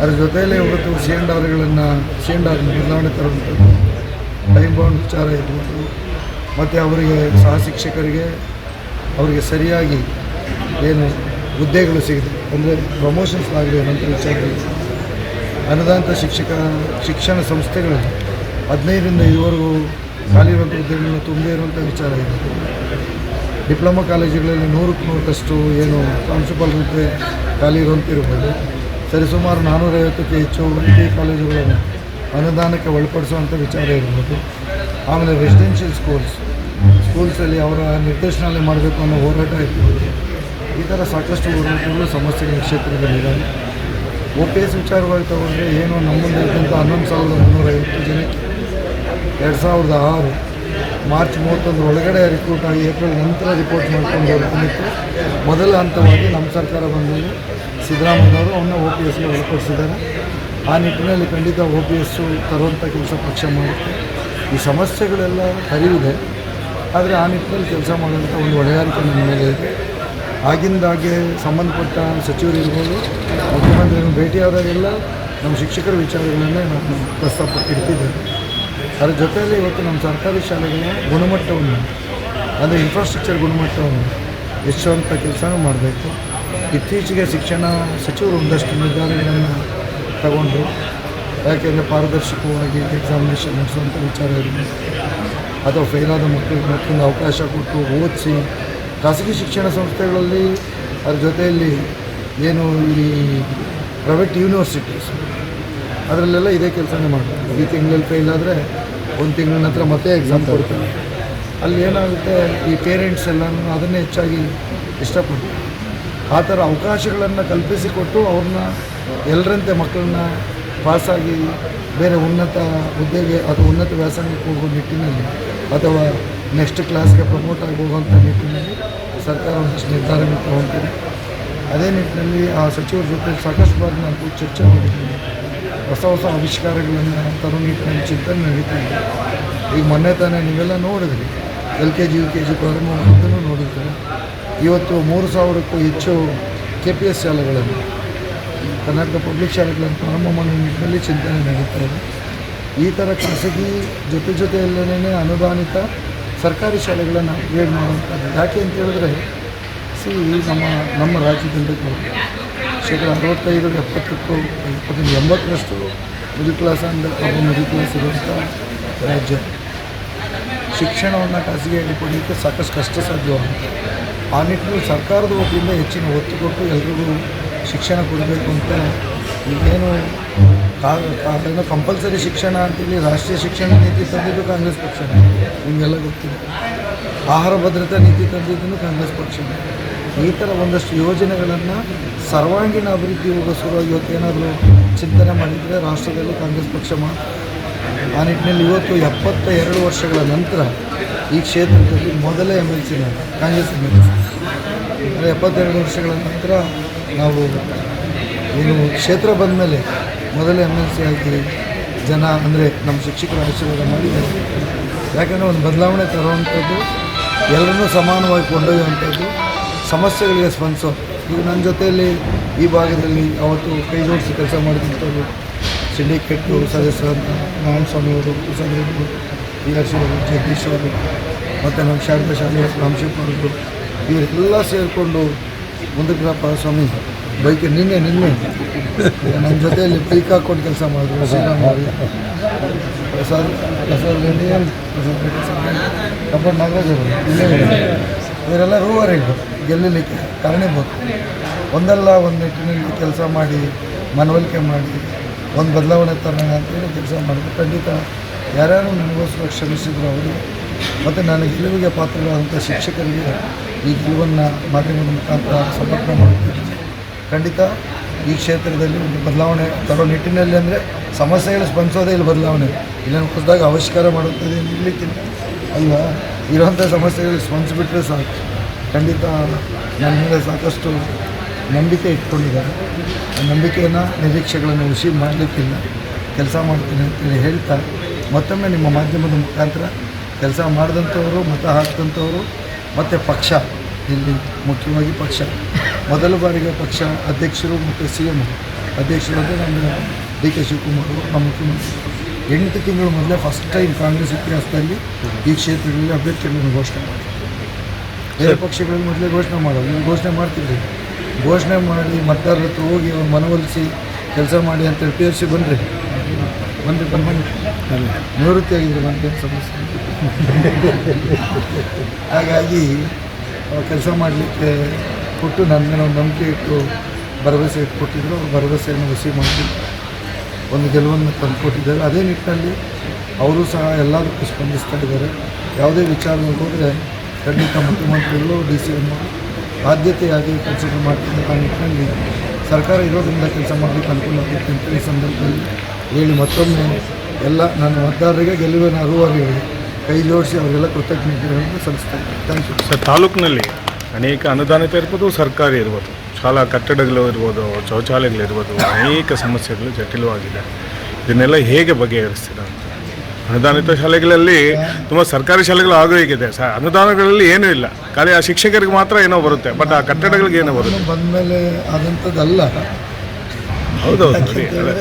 ಅದ್ರ ಜೊತೆಯಲ್ಲೇ ಇವತ್ತು ಆರ್ಗಳನ್ನು ಸಿ ಎನ್ ಆರ್ ಬದಲಾವಣೆ ತರುವಂಥದ್ದು ಟೈಮ್ ಬೌಂಡ್ ವಿಚಾರ ಇರ್ಬೋದು. ಮತ್ತು ಅವರಿಗೆ ಸಹ ಶಿಕ್ಷಕರಿಗೆ ಅವರಿಗೆ ಸರಿಯಾಗಿ ಏನು ಹುದ್ದೆಗಳು ಸಿಗಿದೆ, ಅಂದರೆ ಪ್ರಮೋಷನ್ಸ್ ಆಗಲಿ ಅನ್ನೋಂಥ ವಿಚಾರಗಳು ಅನುದಾನಿತ ಶಿಕ್ಷಕ, ಶಿಕ್ಷಣ ಸಂಸ್ಥೆಗಳಲ್ಲಿ ಹದಿನೈದರಿಂದ ಇವರೆಗೂ ಖಾಲಿ ಇರುವಂಥ ಹುದ್ದೆಗಳನ್ನು ತುಂಬದೇ ಇರುವಂಥ ವಿಚಾರ ಇದೆ. ಡಿಪ್ಲೊಮಾ ಕಾಲೇಜುಗಳಲ್ಲಿ ನೂರಕ್ಕೆ ನೂರಕ್ಕಷ್ಟು ಏನು ಪ್ರಾಂಶುಪಾಲ್ ಹುದ್ದೆ ಖಾಲಿ ಇರುವಂತ ಇರ್ಬೋದು. ಸರಿಸುಮಾರು ನಾನ್ನೂರೈವತ್ತಕ್ಕೆ ಹೆಚ್ಚು ಡಿಗ್ರಿ ಕಾಲೇಜುಗಳನ್ನು ಅನುದಾನಕ್ಕೆ ಒಳಪಡಿಸುವಂಥ ವಿಚಾರ ಇರ್ಬೋದು. ಆಮೇಲೆ ರೆಸಿಡೆನ್ಷಿಯಲ್ ಸ್ಕೂಲ್ಸ್ ಸ್ಕೂಲ್ಸಲ್ಲಿ ಅವರ ನಿರ್ದೇಶನದಲ್ಲಿ ಮಾಡಬೇಕು ಅನ್ನೋ ಹೋರಾಟ ಇರ್ಬೋದು. ಈ ಥರ ಸಾಕಷ್ಟು ಹೋರಾಟಗಳು ಸಮಸ್ಯೆಗಳ ಕ್ಷೇತ್ರದಲ್ಲಿದ್ದಾವೆ. ಒ ಪಿ ಎಸ್ ವಿಚಾರವಾಗಿ ತಗೊಂಡ್ರೆ ಏನು ನಮ್ಮ ಮುಂದೆ ಇದ್ದಂಥ ಹನ್ನೊಂದು ಸಾವಿರದ ಮುನ್ನೂರೈವತ್ತು ಜನಕ್ಕೆ ಎರಡು ಸಾವಿರದ ಆರು ಮಾರ್ಚ್ ಮೂವತ್ತೊಂದರ ಒಳಗಡೆ ರಿಪೋರ್ಟ್ ಆಗಿ ಏಪ್ರಿಲ್ ನಂತರ ರಿಪೋರ್ಟ್ ಮಾಡ್ಕೊಂಡು ಹೋಗ್ತಿತ್ತು ಮೊದಲ ಹಂತವಾಗಿ ನಮ್ಮ ಸರ್ಕಾರ ಬಂದಲ್ಲಿ ಸಿದ್ದರಾಮಯ್ಯವರು ಅವನ್ನ ಒ ಪಿ ಎಸ್ಗೆ ಒಳಪಡಿಸಿದ್ದಾರೆ. ಆ ನಿಟ್ಟಿನಲ್ಲಿ ಖಂಡಿತ ಒ ಪಿ ಎಸ್ಸು ತರುವಂಥ ಕೆಲಸ ಪಕ್ಷ ಮಾಡುತ್ತೆ. ಈ ಸಮಸ್ಯೆಗಳೆಲ್ಲ ಹರಿವಿದೆ. ಆದರೆ ಆ ನಿಟ್ಟಿನಲ್ಲಿ ಕೆಲಸ ಮಾಡುವಂಥ ಒಂದು ಹೊಣೆಗಾರಿಕೆ ನಮ್ಮ ಮೇಲೆ ಇದೆ. ಆಗಿಂದಾಗೆ ಸಂಬಂಧಪಟ್ಟ ಸಚಿವರು ಇರ್ಬೋದು, ಮುಖ್ಯಮಂತ್ರಿಯನ್ನು ಭೇಟಿಯಾದಾಗೆಲ್ಲ ನಮ್ಮ ಶಿಕ್ಷಕರ ವಿಚಾರಗಳನ್ನೇ ನಾನು ಪ್ರಸ್ತಾಪ ಇಡ್ತಿದ್ದೇನೆ ಅದರ ಜೊತೆಯಲ್ಲಿ ಇವತ್ತು ನಮ್ಮ ಸರ್ಕಾರಿ ಶಾಲೆಗಳ ಗುಣಮಟ್ಟವನ್ನು, ಅಂದರೆ ಇನ್ಫ್ರಾಸ್ಟ್ರಕ್ಚರ್ ಗುಣಮಟ್ಟವನ್ನು ಹೆಚ್ಚುವಂಥ ಕೆಲಸ ಮಾಡಬೇಕು. ಇತ್ತೀಚೆಗೆ ಶಿಕ್ಷಣ ಸಚಿವರು ಒಂದಷ್ಟು ನಿರ್ಧಾರಗಳನ್ನು ತಗೊಂಡು ಯಾಕೆಂದರೆ ಪಾರದರ್ಶಕವಾಗಿ ಎಕ್ಸಾಮಿನೇಷನ್ ನಡೆಸುವಂಥ ವಿಚಾರ ಇರಬೇಕು ಅಥವಾ ಫೇಲಾದ ಮಕ್ಕಳಿಗೆ ಮಕ್ಕಳಿಗೆ ಅವಕಾಶ ಕೊಟ್ಟು ಓದಿಸಿ ಖಾಸಗಿ ಶಿಕ್ಷಣ ಸಂಸ್ಥೆಗಳಲ್ಲಿ ಅದ್ರ ಜೊತೆಯಲ್ಲಿ ಏನು ಈ ಪ್ರೈವೇಟ್ ಯೂನಿವರ್ಸಿಟೀಸ್ ಅದರಲ್ಲೆಲ್ಲ ಇದೇ ಕೆಲಸನೇ ಮಾಡ್ತಾರೆ. ಈ ತಿಂಗಳಲ್ಲಿ ಫೇಲ್ ಆದರೆ ಒಂದು ತಿಂಗಳ ನಂತರ ಮತ್ತೆ ಎಕ್ಸಾಮ್ ಕೊಡ್ತಾರೆ. ಅಲ್ಲಿ ಏನಾಗುತ್ತೆ ಈ ಪೇರೆಂಟ್ಸ್ ಎಲ್ಲನೂ ಅದನ್ನೇ ಹೆಚ್ಚಾಗಿ ಇಷ್ಟಪಡ್ತಾರೆ. ಆ ಥರ ಅವಕಾಶಗಳನ್ನು ಕಲ್ಪಿಸಿಕೊಟ್ಟು ಅವ್ರನ್ನ ಎಲ್ಲರಂತೆ ಮಕ್ಕಳನ್ನ ಪಾಸಾಗಿ ಬೇರೆ ಉನ್ನತ ಹುದ್ದೆಗೆ ಅಥವಾ ಉನ್ನತ ವ್ಯಾಸಂಗಕ್ಕೆ ಹೋಗೋ ನಿಟ್ಟಿನಲ್ಲಿ ಅಥವಾ ನೆಕ್ಸ್ಟ್ ಕ್ಲಾಸ್ಗೆ ಪ್ರಮೋಟ್ ಆಗಿ ಹೋಗುವಂಥ ನಿಟ್ಟಿನಲ್ಲಿ ಸರ್ಕಾರ ಒಂದಷ್ಟು ನಿರ್ಧಾರಗಳು ತಗೊಳ್ತೀನಿ ಅದೇ ನಿಟ್ಟಿನಲ್ಲಿ ಆ ಸಚಿವರ ಜೊತೆ ಸಾಕಷ್ಟು ಬಾರಿ ನಾನು ಚರ್ಚೆ ಮಾಡಿದ್ದೀನಿ. ಹೊಸ ಹೊಸ ಆವಿಷ್ಕಾರಗಳನ್ನು ತರೋ ನಿಟ್ಟಿನಲ್ಲಿ ಚಿಂತನೆ ನಡೀತಾ ಇದೆ ಈಗ ಮೊನ್ನೆ ತಾನೇ ನೀವೆಲ್ಲ ನೋಡಿದ್ರಿ, L K G, U K G ಪ್ರಾರಂಭ ಮಾಡೋದನ್ನು ನೋಡಿದ್ರೆ. ಇವತ್ತು ಮೂರು ಸಾವಿರಕ್ಕೂ ಹೆಚ್ಚು ಕೆ ಪಿ ಎಸ್ ಶಾಲೆಗಳನ್ನು, ಕರ್ನಾಟಕ ಪಬ್ಲಿಕ್ ಶಾಲೆಗಳನ್ನು ಪ್ರಾರಂಭ ಮಾಡೋ ನಿಟ್ಟಿನಲ್ಲಿ ಚಿಂತನೆ ನಡೀತಾ ಇದೆ. ಈ ಥರ ಖಾಸಗಿ ಜೊತೆ ಜೊತೆಯಲ್ಲೇ ಅನುದಾನಿತ ಸರ್ಕಾರಿ ಶಾಲೆಗಳನ್ನು ಅಪ್ಗ್ರೇಡ್ ಮಾಡುವಂಥದ್ದು ಯಾಕೆ ಅಂತ ಹೇಳಿದ್ರೆ, ಸಿ, ನಮ್ಮ ನಮ್ಮ ರಾಜ್ಯದಲ್ಲಿ ಶೇಕಡ ಅರವತ್ತೈದು ಎಪ್ಪತ್ತಕ್ಕೂ ಇಪ್ಪತ್ತೈದು ಎಂಬತ್ತರಷ್ಟು middle class and upper middle class ಇರುವಂಥ ರಾಜ್ಯ. ಶಿಕ್ಷಣವನ್ನು ಖಾಸಗಿಯಾಗಿ ಕೊಡಲಿಕ್ಕೆ ಸಾಕಷ್ಟು ಕಷ್ಟ ಸಾಧ್ಯವಾಗುತ್ತೆ. ಆ ನಿಟ್ಟಿನಲ್ಲಿ ಸರ್ಕಾರದ ವತಿಯಿಂದ ಹೆಚ್ಚಿನ ಒತ್ತು ಕೊಟ್ಟು ಎಲ್ರಿಗೂ ಶಿಕ್ಷಣ ಕೊಡಬೇಕು ಅಂತ ಈಗೇನು ಕಾರಣ ಕಂಪಲ್ಸರಿ ಶಿಕ್ಷಣ ಅಂತೇಳಿ ರಾಷ್ಟ್ರೀಯ ಶಿಕ್ಷಣ ನೀತಿ ತಂದಿದ್ದು ಕಾಂಗ್ರೆಸ್ ಪಕ್ಷನೇ. ನಿಮಗೆಲ್ಲ ಗೊತ್ತಿದೆ. ಆಹಾರ ಭದ್ರತಾ ನೀತಿ ತಂದಿದ್ದನ್ನು ಕಾಂಗ್ರೆಸ್ ಪಕ್ಷನೇ. ಈ ಥರ ಒಂದಷ್ಟು ಯೋಜನೆಗಳನ್ನು ಸರ್ವಾಂಗೀಣ ಅಭಿವೃದ್ಧಿ ಹೋಗಿಸುವಾಗ ಇವತ್ತು ಏನಾದರೂ ಚಿಂತನೆ ಮಾಡಿದರೆ ರಾಷ್ಟ್ರದಲ್ಲಿ ಕಾಂಗ್ರೆಸ್ ಪಕ್ಷ ಆ ನಿಟ್ಟಿನಲ್ಲಿ ಇವತ್ತು ಎಪ್ಪತ್ತ ಎರಡು ವರ್ಷಗಳ ನಂತರ ಈ ಕ್ಷೇತ್ರದಲ್ಲಿ ಮೊದಲೇ M L C Congress M L C. ಅಂದರೆ ಎಪ್ಪತ್ತೆರಡು ವರ್ಷಗಳ ನಂತರ ನಾವು ಏನು ಕ್ಷೇತ್ರ ಬಂದ ಮೇಲೆ ಮೊದಲೇ ಎಂ ಎಲ್ ಸಿ ಆಗಿ ಜನ, ಅಂದರೆ ನಮ್ಮ ಶಿಕ್ಷಕರ ಆಶೀರ್ವಾದ ಮಾಡಿದ್ದಾರೆ ಯಾಕಂದರೆ ಒಂದು ಬದಲಾವಣೆ ತರುವಂಥದ್ದು ಎಲ್ಲರನ್ನೂ ಸಮಾನವಾಗಿ ಕೊಂಡೊಯ್ಯುವಂಥದ್ದು ಸಮಸ್ಯೆಗಳಿಗೆ ಸ್ಪಂದಿಸೋ ಈಗ ನನ್ನ ಜೊತೆಯಲ್ಲಿ ಈ ಭಾಗದಲ್ಲಿ ಅವತ್ತು ಕೈ ಜೋಡಿಸಿ ಕೆಲಸ ಮಾಡಿದಂಥವ್ರು ಸಿಂಡಿಕೇಟ್ ಸದಸ್ಯರು ನಾರಾಯಣ ಸ್ವಾಮಿಯವರು ಅವರು ರೆಡ್ಡಿ ಆರ್ ಸಿ ಅವರು, ಜಗದೀಶ್ ಅವರು, ಮತ್ತು ನಮ್ಮ ಶಾರದಾ ಶಾಲೆ ರಾಮಶಿಲ್ಪ ಅವರು, ಇವರೆಲ್ಲ ಸೇರಿಕೊಂಡು ಮುಂದಕ್ಕಪ್ಪ ಸ್ವಾಮಿ, ಬೈಕ್ ನಿನ್ನೆ ನಿನ್ನೆ ನನ್ನ ಜೊತೆಯಲ್ಲಿ ಬೈಕ್ ಹಾಕ್ಕೊಂಡು ಕೆಲಸ ಮಾಡಿದ್ರು, ಶ್ರೀರಾಮ್ ಪ್ರಸಾದ್ ಪ್ರಸಾದ್ ರೆಡ್ಡಿ ಪ್ರಸಾದ್ ರೆಡ್ಡಿ ನಾಗರಾಜ್ ಅವರು. ಇವರೆಲ್ಲ ರೂವರಿಗಳು ಗೆಲ್ಲಲಿಕ್ಕೆ ಕಾರಣೀಭೂತ ಒಂದಲ್ಲ ಒಂದು ನಿಟ್ಟಿನಲ್ಲಿ ಕೆಲಸ ಮಾಡಿ ಮನವೊಲಿಕೆ ಮಾಡಿ, ಒಂದು ಬದಲಾವಣೆ ತರೋಣ ಅಂತೇಳಿ ಕೆಲಸ ಮಾಡಿದ್ರು. ಖಂಡಿತ ಯಾರ್ಯಾರು ನನಗೋಸ್ಕರ ಶ್ರಮಿಸಿದ್ರು ಅವರು, ಮತ್ತು ನಾನು ಗೆಲುವಿಗೆ ಪಾತ್ರರಾದಂಥ ಶಿಕ್ಷಕರಿಗೆ ಈ ಗೆಲುವನ್ನು ಮಾಧ್ಯಮದ ಮುಖಾಂತರ ಸಮರ್ಪಣೆ ಮಾಡುತ್ತಿದ್ದೀನಿ ಖಂಡಿತ ಈ ಕ್ಷೇತ್ರದಲ್ಲಿ ಒಂದು ಬದಲಾವಣೆ ತರೋ ನಿಟ್ಟಿನಲ್ಲಿ ಅಂದರೆ ಸಮಸ್ಯೆಗಳು ಸ್ಪಂದಿಸೋದೇ ಇಲ್ಲಿ ಬದಲಾವಣೆ. ಇಲ್ಲ ಹೊಸದಾಗಿ ಆವಿಷ್ಕಾರ ಮಾಡುತ್ತದೆ ನಿಲ್ಲಕ್ಕಿಲ್ಲ ಅಲ್ವಾ? ಇರುವಂಥ ಸಮಸ್ಯೆಗಳಿಗೆ ಸ್ಪಂದಿಸಿಬಿಟ್ರೆ ಸಾಕು. ಖಂಡಿತ ನನ್ನ ಮೇಲೆ ಸಾಕಷ್ಟು ನಂಬಿಕೆ ಇಟ್ಕೊಂಡಿದ್ದಾರೆ. ಆ ನಂಬಿಕೆಯನ್ನು ನಿರೀಕ್ಷೆಗಳನ್ನು ಹುಸಿ ಮಾಡಲಿಕ್ಕಿಲ್ಲ. ಕೆಲಸ ಮಾಡ್ತೀನಿ ಅಂತೇಳಿ ಹೇಳ್ತಾ ಮತ್ತೊಮ್ಮೆ ನಿಮ್ಮ ಮಾಧ್ಯಮದ ಮುಖಾಂತರ ಕೆಲಸ ಮಾಡಿದಂಥವರು ಮತ ಹಾಕಿದಂಥವರು, ಮತ್ತು ಪಕ್ಷ, ಇಲ್ಲಿ ಮುಖ್ಯವಾಗಿ ಪಕ್ಷ. ಮೊದಲ ಬಾರಿಗೆ ಪಕ್ಷ ಅಧ್ಯಕ್ಷರು ಮತ್ತು ಸಿ ಎಂ ಅಧ್ಯಕ್ಷರು ಅಂದರೆ ನಮ್ಮ ಡಿ ಕೆ ಶಿವಕುಮಾರ್ ಅವರು, ನಮ್ಮ ಮುಖ್ಯಮಂತ್ರಿ. ಎಂಟು ತಿಂಗಳ ಮೊದಲೇ ಫಸ್ಟ್ ಟೈಮ್ ಕಾಂಗ್ರೆಸ್ ಇತಿಹಾಸದಲ್ಲಿ ಈ ಕ್ಷೇತ್ರಗಳಲ್ಲಿ ಅಭ್ಯರ್ಥಿಗಳನ್ನು ಘೋಷಣೆ ಮಾಡಿದ್ದಾರೆ ಬೇರೆ ಪಕ್ಷಗಳು ಮೊದಲೇ ಘೋಷಣೆ ಮಾಡೋದು ನೀವು ಘೋಷಣೆ ಮಾಡ್ತಿದ್ರಿ. ಘೋಷಣೆ ಮಾಡಿ ಮತದಾರರ ಹತ್ರ ಹೋಗಿ ಅವ್ರು ಮನವೊಲಿಸಿ ಕೆಲಸ ಮಾಡಿ ಅಂತೇಳಿ ಪಿ ಎಫ್ ಸಿ ಬಂದ್ರಿ. ಬಂದರೆ ಬಂದು ನಿವೃತ್ತಿ ಆಗಿದ್ರು ಬಂದ ಸಮಸ್ಯೆ? ಹಾಗಾಗಿ ಕೆಲಸ ಮಾಡಲಿಕ್ಕೆ ಕೊಟ್ಟು ನನ್ನ ಮೇಲೆ ಒಂದು ನಂಬಿಕೆ ಇಟ್ಟು ಭರವಸೆ ಇಟ್ಟು ಕೊಟ್ಟಿದ್ರು. ಅವ್ರ ಭರವಸೆಯನ್ನು ರಿಸೀವ್ ಮಾಡಿ ಒಂದು ಗೆಲುವನ್ನು ತಂದುಕೊಟ್ಟಿದ್ದಾರೆ. ಅದೇ ನಿಟ್ಟಿನಲ್ಲಿ ಅವರು ಸಹ ಎಲ್ಲದಕ್ಕೂ ಸ್ಪಂದಿಸ್ತಾ ಇದ್ದಾರೆ ಯಾವುದೇ ವಿಚಾರದಲ್ಲಿ ಹೋದರೆ ಖಂಡಿತ ಮುಖ್ಯಮಂತ್ರಿಗಳು, ಡಿ ಸಿ ಎಂ ಆದ್ಯತೆಯಾಗಿ ಕೆಲಸ ಮಾಡ್ತಾರೆ ಆ ನಿಟ್ಟಿನಲ್ಲಿ ಸರ್ಕಾರ ಇರೋದರಿಂದ ಕೆಲಸ ಮಾಡಲಿಕ್ಕೆ ಅನುಕೂಲ ಆಗುತ್ತೆ ಅಂತ ಈ ಸಂದರ್ಭದಲ್ಲಿ ಹೇಳಿ ಮತ್ತೊಮ್ಮೆ ಎಲ್ಲ ನನ್ನ ಮತದಾರರಿಗೆ ಗೆಲುವಿನ ಅರುವಾಗಿ ಕೈ ಜೋಡಿಸಿ ಅವರೆಲ್ಲ ಕೃತಜ್ಞತೆಗಳನ್ನು ಸಲ್ಲಿಸ್ತಾ ಇದ್ದಾರೆ ಥ್ಯಾಂಕ್ ಯು. ಸರ್, ತಾಲೂಕಿನಲ್ಲಿ ಅನೇಕ ಅನುದಾನಿತ ಇರ್ಬೋದು, ಸರ್ಕಾರಿ ಇರ್ಬೋದು. ಶಾಲಾ ಕಟ್ಟಡಗಳು ಇರ್ಬೋದು ಶೌಚಾಲಯಗಳಿರ್ಬೋದು ಅನೇಕ ಸಮಸ್ಯೆಗಳು ಜಟಿಲವಾಗಿದೆ. ಇದನ್ನೆಲ್ಲ ಹೇಗೆ ಬಗೆಹರಿಸ್ತೀರ ಅಂತ. ಅನುದಾನಿತ ಶಾಲೆಗಳಲ್ಲಿ ತುಂಬ ಸರ್ಕಾರಿ ಶಾಲೆಗಳು ಆಗೋ ಹೀಗಿದೆ. ಸ ಅನುದಾನಗಳಲ್ಲಿ ಏನೂ ಇಲ್ಲ. ಖಾಲಿ ಆ ಶಿಕ್ಷಕರಿಗೆ ಮಾತ್ರ ಏನೋ ಬರುತ್ತೆ ಬಟ್ ಆ ಕಟ್ಟಡಗಳಿಗೆ ಏನೋ ಬರುತ್ತೆ. ಬಂದ ಮೇಲೆ ಆದಂಥದ್ದಲ್ಲ. ಹೌದೌದು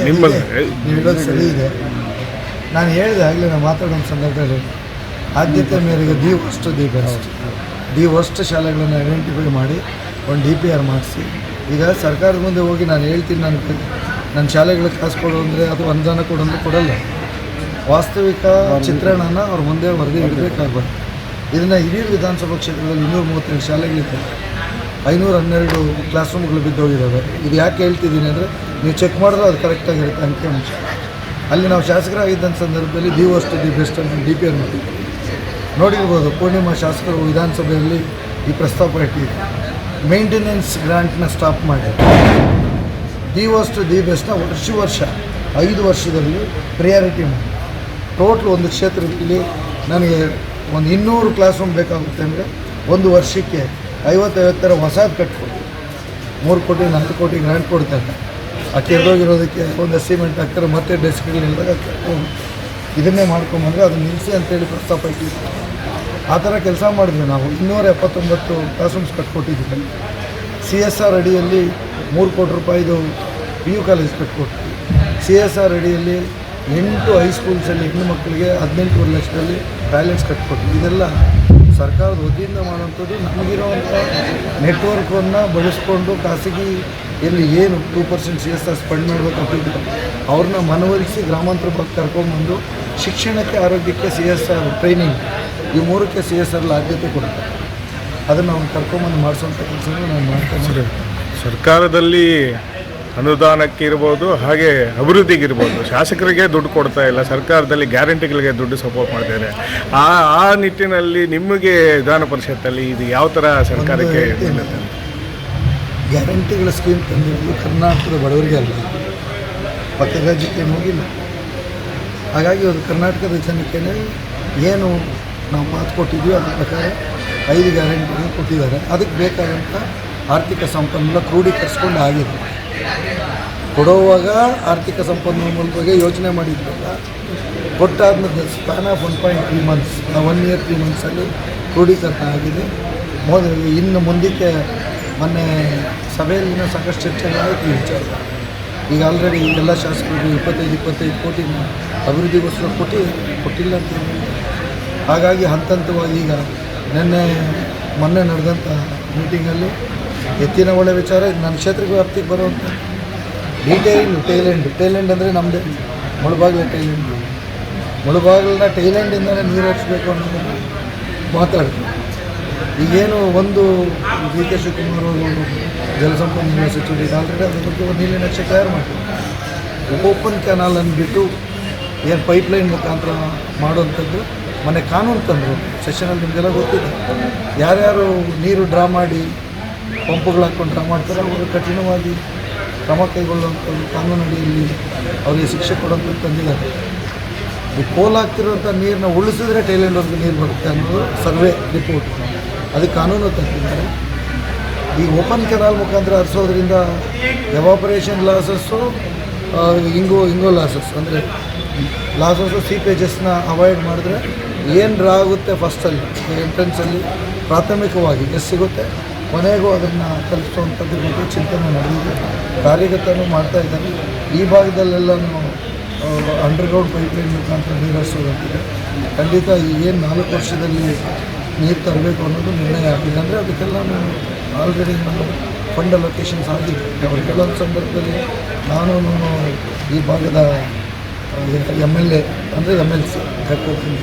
ನಿಮ್ಮಲ್ಲಿ ಹೇಳೋದು ಸರಿ ಇದೆ. ನಾನು ಹೇಳಿದೆ ಆಗಲೇ ನಾನು ಮಾತಾಡೋ ಸಂದರ್ಭದಲ್ಲಿ ಆದ್ಯತೆ ಮೇರೆಗೆ the worst the best the worst ಶಾಲೆಗಳನ್ನು ಐಡೆಂಟಿಫೈ ಮಾಡಿ ಒಂದು ಡಿ ಪಿ ಆರ್ ಮಾಡಿಸಿ. ಈಗ ಸರ್ಕಾರದ ಮುಂದೆ ಹೋಗಿ ನಾನು ಹೇಳ್ತೀನಿ ನನ್ನ ನನ್ನ ಶಾಲೆಗಳಿಗೆ ಕಾಸು ಕೊಡು ಅಂದರೆ ಅದು ಅನುದಾನ ಕೊಡು ಅಂದರೆ ಕೊಡಲ್ಲ. ವಾಸ್ತವಿಕ ಚಿತ್ರಣನ ಅವ್ರ ಮುಂದೆ ವರದಿ ಇಡಬೇಕಾಗ್ಬಾರ್ದು ಇದನ್ನು ಹಿರಿಯೂರು ವಿಧಾನಸಭಾ ಕ್ಷೇತ್ರದಲ್ಲಿ ಇನ್ನೂರು ಮೂವತ್ತೆರಡು ಶಾಲೆಗಳಿದೆ. ಐನೂರ ಹನ್ನೆರಡು ಕ್ಲಾಸ್ ರೂಮ್ಗಳು ಬಿದ್ದೋಗಿದ್ದಾವೆ ಇದು ಯಾಕೆ ಹೇಳ್ತಿದ್ದೀನಿ ಅಂದರೆ ನೀವು ಚೆಕ್ ಮಾಡಿದ್ರೆ ಅದು ಕರೆಕ್ಟಾಗಿರುತ್ತೆ ಅಂಕಿಅಂಶ ಅಲ್ಲಿ ನಾವು ಶಾಸಕರಾಗಿದ್ದಂಥ ಸಂದರ್ಭದಲ್ಲಿ ದಿ ವರ್ಸ್ಟ್ ದಿ ಬೆಸ್ಟ್ ಅಂತ ಡಿ ಪಿ ಆರ್ ಮಾಡಿದ್ವಿ ನೋಡಿರ್ಬೋದು ಪೂರ್ಣಿಮಾ ಶಾಸಕರು ವಿಧಾನಸಭೆಯಲ್ಲಿ ಈ ಪ್ರಸ್ತಾಪ ಇಟ್ಟಿದ್ರು ಮೇಂಟೆನೆನ್ಸ್ ಗ್ರಾಂಟ್ನ ಸ್ಟಾಪ್ ಮಾಡಿ. ದಿ ವಸ್ತು ದಿ ಬೆಸ್ಟ್ನ ವರ್ಷ ವರ್ಷ, ಐದು ವರ್ಷದಲ್ಲಿ ಪ್ರಿಯಾರಿಟಿ ಮಾಡಿ. ಟೋಟ್ಲ್ ಒಂದು ಕ್ಷೇತ್ರದಲ್ಲಿ ನನಗೆ ಒಂದು ಇನ್ನೂರು ಕ್ಲಾಸ್ ರೂಮ್ ಬೇಕಾಗುತ್ತೆ ಅಂದರೆ ಒಂದು ವರ್ಷಕ್ಕೆ ಐವತ್ತೈವತ್ತರ ಹೊಸದು ಕಟ್ಕೊಡಿ. ಮೂರು ಕೋಟಿ, ನಾಲ್ಕು ಕೋಟಿ ಗ್ರಾಂಟ್ ಕೊಡ್ತಾರೆ ಆ ಕೆರೆದೋಗಿರೋದಕ್ಕೆ ಒಂದು ಸಿಮೆಂಟ್ ಹಾಕ್ತಾರೆ, ಮತ್ತೆ ಡೆಸ್ಕ್ಗಳಿಲ್ಲದಾಗ ಇದನ್ನೇ ಮಾಡ್ಕೊಂಬಂದ್ರೆ ಅದನ್ನು ನಿಲ್ಲಿಸಿ ಅಂತೇಳಿ ಪ್ರಸ್ತಾಪ ಇಟ್ಟಿದ್ವಿ ಆ ಥರ ಕೆಲಸ ಮಾಡಿದ್ವಿ ನಾವು. ಇನ್ನೂರ ಎಪ್ಪತ್ತೊಂಬತ್ತು class rooms C S R ಅಡಿಯಲ್ಲಿ ಮೂರು ಕೋಟಿ ರೂಪಾಯಿದು ಪಿ ಯು ಕಾಲೇಜ್ ಕಟ್ಕೊಟ್ವಿ. ಸಿ ಎಸ್ ಆರ್ ಅಡಿಯಲ್ಲಿ ಎಂಟು ಹೈಸ್ಕೂಲ್ಸಲ್ಲಿ ಹೆಣ್ಣು ಮಕ್ಕಳಿಗೆ ಹದಿನೆಂಟೂವರೆ ಲಕ್ಷದಲ್ಲಿ ಬ್ಯಾಲೆನ್ಸ್ ಕಟ್ಕೊಟ್ವಿ. ಇದೆಲ್ಲ ಸರ್ಕಾರದ ವತಿಯಿಂದ ಮಾಡುವಂಥದ್ದು. ನಮಗಿರುವಂಥ ನೆಟ್ವರ್ಕನ್ನು ಬಳಸ್ಕೊಂಡು ಖಾಸಗಿ ಎಲ್ಲಿ ಏನು two percent C S R spend ಅಂತ ಅವ್ರನ್ನ ಮನವೊಲಿಸಿ ಗ್ರಾಮಾಂತರ ಭಾಗ ಕರ್ಕೊಂಡ್ಬಂದು ಶಿಕ್ಷಣಕ್ಕೆ ಆರೋಗ್ಯಕ್ಕೆ ಸಿ ಎಸ್ ಆರ್ ಟ್ರೈನಿಂಗ್ ಈ ಮೂರಕ್ಕೆ ಸಿ ಎಸ್ ಆರ್ಲ್ಲಿ ಆದ್ಯತೆ ಕೊಡ್ತಾರೆ ಅದನ್ನು ಅವ್ನು ಕರ್ಕೊಂಬಂದು ಮಾಡಿಸುವಂಥ ಕೆಲಸವನ್ನು ನಾನು ಮಾಡ್ತೇನೆ ಸರ್ಕಾರದಲ್ಲಿ ಅನುದಾನಕ್ಕೆ ಇರ್ಬೋದು ಹಾಗೆ ಅಭಿವೃದ್ಧಿಗಿರ್ಬೋದು ಶಾಸಕರಿಗೆ ದುಡ್ಡು ಕೊಡ್ತಾ ಇಲ್ಲ ಸರ್ಕಾರದಲ್ಲಿ ಗ್ಯಾರಂಟಿಗಳಿಗೆ ದುಡ್ಡು ಸಪೋರ್ಟ್ ಮಾಡ್ತಾರೆ ಆ ಆ ನಿಟ್ಟಿನಲ್ಲಿ ನಿಮಗೆ ವಿಧಾನ ಪರಿಷತ್ತಲ್ಲಿ ಇದು ಯಾವ ಥರ ಸರ್ಕಾರಕ್ಕೆ? ಗ್ಯಾರಂಟಿಗಳ ಸ್ಕೀಮ್ ತಂದಿದ್ದು ಕರ್ನಾಟಕದ ಬಡವರಿಗೆ ಅಲ್ಲ. ಪಕ್ಕ ರಾಜ್ಯಕ್ಕೆ ಹೋಗಿಲ್ಲ. ಹಾಗಾಗಿ ಒಂದು ಕರ್ನಾಟಕದ ಜನಕ್ಕೆ ಏನು ನಾವು ಮಾತು ಕೊಟ್ಟಿದ್ವಿ ಅದ್ರ ಪ್ರಕಾರ ಐದು ಗ್ಯಾರಂಟಿಗಳು ಕೊಟ್ಟಿದ್ದಾರೆ. ಅದಕ್ಕೆ ಬೇಕಾದಂಥ ಆರ್ಥಿಕ ಸಂಪನ್ಮೂಲ ಕ್ರೋಢೀಕರಿಸ್ಕೊಂಡು ಆಗಿದೆ. ಕೊಡುವಾಗ ಆರ್ಥಿಕ ಸಂಪನ್ಮೂಲ ಬಗ್ಗೆ ಯೋಚನೆ ಮಾಡಿದ್ವಲ್ಲ ಕೊಟ್ಟಾದ್ಮೇಲೆ span of one point three months one year three ಮಂತ್ಸಲ್ಲಿ ಕ್ರೋಢೀಕರಣ ಆಗಿದೆ. ಮೊದ ಇನ್ನು ಮುಂದಕ್ಕೆ ಮೊನ್ನೆ ಸಭೆಯಲ್ಲಿನ ಸಾಕಷ್ಟು ಚರ್ಚೆಗಳಾಯಿತು ಈ ವಿಚಾರ ಈಗ ಆಲ್ರೆಡಿ ಎಲ್ಲ ಶಾಸಕರು ಇಪ್ಪತ್ತೈದು ಇಪ್ಪತ್ತೈದು ಕೋಟಿ ಅಭಿವೃದ್ಧಿಗೋಸ್ಕರ ಕೊಟ್ಟು ಕೊಟ್ಟಿಲ್ಲ ಅಂತ ಹಾಗಾಗಿ ಹಂತ ಹಂತವಾಗಿ ಈಗ ನಿನ್ನೆ, ಮೊನ್ನೆ ನಡೆದಂಥ ಮೀಟಿಂಗಲ್ಲಿ ಎತ್ತಿನ ಒಳ್ಳೆ ವಿಚಾರ, ಇದು ನನ್ನ ಕ್ಷೇತ್ರಕ್ಕೆ ವ್ಯಾಪ್ತಿಗೆ ಬರುವಂಥ ಡೀಟೇಲ್ ಟೈಲೆಂಡ್ ಟೈಲೆಂಡ್ ಅಂದರೆ ನಮ್ಮದೇ ಮುಳುಬಾಗಿಲ ಟೈಲೆಂಡ್ ಮುಳುಬಾಗಿಲನ್ನ ಟೈಲೆಂಡಿಂದಲೇ ನೀರು ಹರಿಸ್ಬೇಕು ಅನ್ನೋದನ್ನು ಮಾತಾಡ್ತೀವಿ ಈಗೇನು ಒಂದು ಡಿ ಕೆ ಶಿವಕುಮಾರ್ ಅವರು ಜಲಸಂಪನ್ಮೂಲ ಸಚಿವರು ಆಲ್ರೆಡಿ ಅದ್ರ ಬಗ್ಗೆ ಒಂದು ನೀಲಿ ನಕ್ಷೆ ತಯಾರು ಮಾಡ್ತೀವಿ ಓಪನ್ ಕ್ಯಾನಲನ್ನು ಅಂದ್ಬಿಟ್ಟು ಏನು ಪೈಪ್ಲೈನ್ ಮುಖಾಂತರ ಮಾಡುವಂಥದ್ದು? ಮನೆ ಕಾನೂನು ತಂದರು. ಸೆಷನಲ್ಲಿ ನಿಮಗೆಲ್ಲ ಗೊತ್ತಿದೆ. ಯಾರ್ಯಾರು ನೀರು ಡ್ರಾ ಮಾಡಿ, ಪಂಪ್ಗಳು ಹಾಕ್ಕೊಂಡು ಡ್ರಾ ಮಾಡ್ತಾರೆ ಅವರು ಕಠಿಣವಾಗಿ ಕ್ರಮ ಕೈಗೊಳ್ಳುವಂಥದ್ದು ಕಾನೂನು ಅಡಿಯಲ್ಲಿ ಅವರಿಗೆ ಶಿಕ್ಷೆ ಕೊಡೋಂಥದ್ದು ತಂದಿದ್ದಾರೆ. ಈ ಪೋಲಾಗ್ತಿರುವಂಥ ನೀರನ್ನ ಉಳಿಸಿದ್ರೆ ಟೈಲೆಂಡ್ವರೆಗೂ ನೀರು ಬರುತ್ತೆ ಅನ್ನೋದು ಸರ್ವೆ ರಿಪೋರ್ಟ್ ಅದು ಕಾನೂನು ತಂದಿದ್ದಾರೆ. ಈ ಓಪನ್ ಕೆನಾಲ್ ಮುಖಾಂತರ ಹರಿಸೋದ್ರಿಂದ ಎವಾಪರೇಷನ್ ಲಾಸಸ್ಸು ಇಂಗೋ ಇಂಗೋ ಲಾಸಸ್ ಅಂದರೆ ಲಾಸಸ್ಸು ಸೀಪೇಜಸ್ನ ಅವಾಯ್ಡ್ ಮಾಡಿದ್ರೆ ಏನು ಡ್ರಾ ಆಗುತ್ತೆ ಫಸ್ಟಲ್ಲಿ ಎಂಟ್ರೆನ್ಸಲ್ಲಿ ಪ್ರಾಥಮಿಕವಾಗಿ ಎಸ್ ಸಿಗುತ್ತೆ? ಕೊನೆಗೂ ಅದನ್ನು ತಲುಪಿಸುವಂಥದ್ರ ಬಗ್ಗೆ ಚಿಂತನೆ ನಡೆದಿದೆ ಕಾರ್ಯಗತನೂ ಮಾಡ್ತಾ ಇದ್ದಾರೆ. ಈ ಭಾಗದಲ್ಲೆಲ್ಲನೂ ಅಂಡರ್ಗ್ರೌಂಡ್ ಪೈಪ್ಲೈನ್ ಮುಖಾಂತರ ನೀರು ಹರಿಸೋದಂತಿದೆ ಖಂಡಿತ ಏನು ನಾಲ್ಕು ವರ್ಷದಲ್ಲಿ ನೀರು ತರಬೇಕು ಅನ್ನೋದು ನಿರ್ಣಯ ಆಗಿದೆ ಅಂದರೆ ಅದಕ್ಕೆಲ್ಲ ಆಲ್ರೆಡಿ ನಾನು ಫಂಡ್ ಅಲೊಕೇಶನ್ಸ್ ಆಗಿದೆ. ಕೆಲವೊಂದು ಸಂದರ್ಭದಲ್ಲಿ ನಾನು ಈ ಭಾಗದ ಎಂ ಎಲ್ ಎ ಅಂದರೆ ಎಂ ಎಲ್ ಸಿ ಕರ್ಕೋತೀನಿ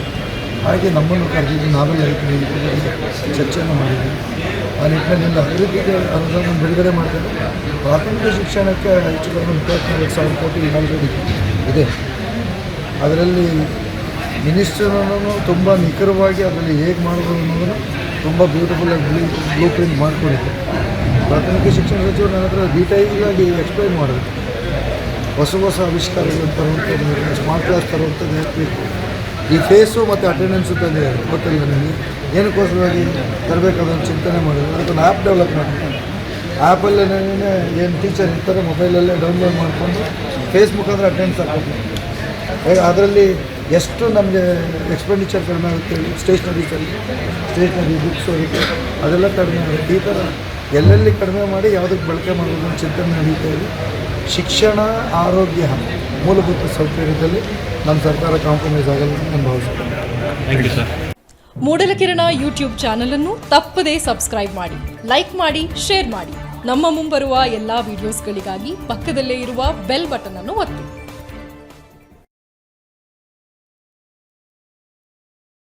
ಹಾಗೆ ನಮ್ಮನ್ನು ಕರೆದಿದ್ದು ನಾವೆಲ್ಲ ಚರ್ಚೆಯನ್ನು ಮಾಡಿದ್ವಿ. ಆ ನಿಟ್ಟಿನಲ್ಲಿ ಅಭಿವೃದ್ಧಿಗೆ ಅನುದಾನ ಬಿಡುಗಡೆ ಮಾಡ್ತಾರೆ ಪ್ರಾಥಮಿಕ ಶಿಕ್ಷಣಕ್ಕೆ ಹೆಚ್ಚು ಕಡಿಮೆ ಇಪ್ಪತ್ನಾಲ್ಕು ಸಾವಿರ ಕೋಟಿ ಆಲ್ರೆಡಿ ಇದೆ. ಅದರಲ್ಲಿ ಮಿನಿಸ್ಟರನ್ನು ತುಂಬ ನಿಖರವಾಗಿ ಅದರಲ್ಲಿ ಹೇಗೆ ಮಾಡೋದು ಅನ್ನೋದನ್ನು ತುಂಬ ಬ್ಯೂಟಿಫುಲ್ಲಾಗಿ ಬ್ಲೂ ಬ್ಲೂ ಪ್ರಿಂಟ್ ಮಾಡಿಕೊಡಿದ್ದೆ ಪ್ರಾಥಮಿಕ ಶಿಕ್ಷಣ ಸಚಿವರು ನನ್ನ ಹತ್ರ ಡೀಟೈಲಾಗಿ ಎಕ್ಸ್ಪ್ಲೈನ್ ಮಾಡಿದ್ರು. ಹೊಸ ಹೊಸ ಆವಿಷ್ಕಾರಗಳು ತರುವಂಥದ್ದು ಸ್ಮಾರ್ಟ್ ಕ್ಲಾಸ್ ತರುವಂಥದ್ದು ಹಾಕಬೇಕು ಈ ಫೇಸು ಮತ್ತು ಅಟೆಂಡೆನ್ಸು ತಂದಿದ್ದಾರೆ ಗೊತ್ತಿಲ್ಲ ನನಗೆ. ಏನಕ್ಕೋಸ್ಕರವಾಗಿ ತರಬೇಕಾದ ಚಿಂತನೆ ಮಾಡಿದ್ರು ಅದಕ್ಕೊಂದು ಆ್ಯಪ್ ಡೆವಲಪ್ ಮಾಡ್ತೀನಿ ಆ್ಯಪಲ್ಲೇ ಏನು ಟೀಚರ್ ಇರ್ತಾರೆ ಮೊಬೈಲಲ್ಲೇ ಡೌನ್ಲೋಡ್ ಮಾಡಿಕೊಂಡು ಫೇಸ್ ಮುಖಾಂತರ ಅಟೆಂಡೆನ್ಸ್ ಹಾಕೋದು ಅದರಲ್ಲಿ ಎಷ್ಟು ನಮಗೆ ಎಕ್ಸ್ಪೆಂಡಿಚರ್ ಕಡಿಮೆ ಆಗುತ್ತೆ ಸ್ಟೇಷ್ನರೀಸಲ್ಲಿ ಸ್ಟೇಷ್ನರಿ ಬುಕ್ಸ್ ಅದಕ್ಕೆ ಅದೆಲ್ಲ ಕಡಿಮೆ ಆಗುತ್ತೆ. ಈ ಥರ ಎಲ್ಲೆಲ್ಲಿ ಕಡಿಮೆ ಮಾಡಿ ಯಾವುದಕ್ಕೆ ಬಳಕೆ ಮಾಡೋದು ಚಿಂತನೆ ನಡೀತಾ ಇದೆ. ಶಿಕ್ಷಣ ಆರೋಗ್ಯ ಮೂಲಭೂತ ಸೌಕರ್ಯದಲ್ಲಿ ನಮ್ಮ ಸರ್ಕಾರ ಕಾಂಪ್ರಮೈಸ್ ಆಗಲ್ಲ ನಾನು ಮೂಡಲಕಿರಣ ಯೂಟ್ಯೂಬ್ ಚಾನಲ್ ಅನ್ನು ತಪ್ಪದೇ ಸಬ್ಸ್ಕ್ರೈಬ್ ಮಾಡಿ ಲೈಕ್ ಮಾಡಿ ಶೇರ್ ಮಾಡಿ. ನಮ್ಮ ಮುಂಬರುವ ಎಲ್ಲಾ ವಿಡಿಯೋಸ್ಗಳಿಗಾಗಿ ಪಕ್ಕದಲ್ಲೇ ಇರುವ ಬೆಲ್ ಬಟನ್ ಅನ್ನು ಒತ್ತಿ.